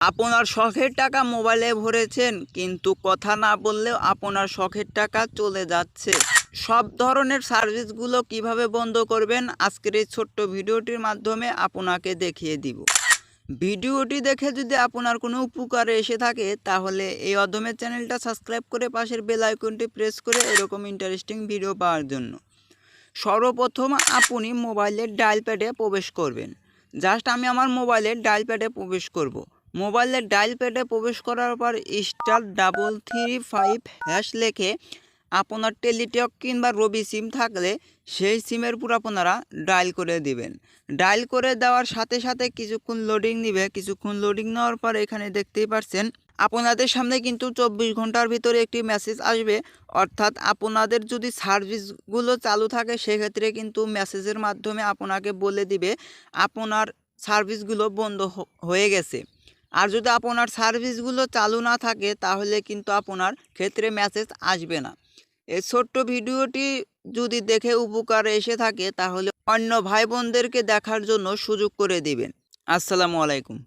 আপনার শখের টাকা মোবাইলে ভরেছেন, কিন্তু কথা না বললেও আপনার শখের টাকা চলে যাচ্ছে। সব ধরনের সার্ভিসগুলো কীভাবে বন্ধ করবেন, আজকের এই ছোট্ট ভিডিওটির মাধ্যমে আপনাকে দেখিয়ে দিব। ভিডিওটি দেখে যদি আপনার কোনো উপকারে এসে থাকে, তাহলে এই অদমের চ্যানেলটা সাবস্ক্রাইব করে পাশের বেল আইকনটি প্রেস করে এরকম ইন্টারেস্টিং ভিডিও পাওয়ার জন্য। সর্বপ্রথম আপনি মোবাইলের ডায়াল প্যাডে প্রবেশ করবেন। জাস্ট আমি আমার মোবাইলের ডায়াল প্যাডে প্রবেশ করব। মোবাইলের ডায়াল প্যাডে প্রবেশ করার পর star double three five hash লেখে আপনার টেলিটক কিংবা রবি সিম থাকলে সেই সিমের উপর আপনারা ডায়াল করে দিবেন। ডায়াল করে দেওয়ার সাথে সাথে কিছুক্ষণ লোডিং নিবে। কিছুক্ষণ লোডিং নেওয়ার পর এখানে দেখতেই পাচ্ছেন আপনাদের সামনে কিন্তু চব্বিশ ঘণ্টার ভিতরে একটি মেসেজ আসবে। অর্থাৎ আপনাদের যদি সার্ভিসগুলো চালু থাকে, সেক্ষেত্রে কিন্তু মেসেজের মাধ্যমে আপনাকে বলে দিবে, আপনার সার্ভিসগুলো বন্ধ হয়ে গেছে। আর যদি আপনার সার্ভিসগুলো চালু না থাকে, তাহলে কিন্তু আপনার ক্ষেত্রে মেসেজ আসবে না। এই ছোট্ট ভিডিওটি যদি দেখে উপকার এসে থাকে, তাহলে অন্য ভাই বোনদেরকে দেখার জন্য সুযোগ করে দিবেন। আসসালামু আলাইকুম।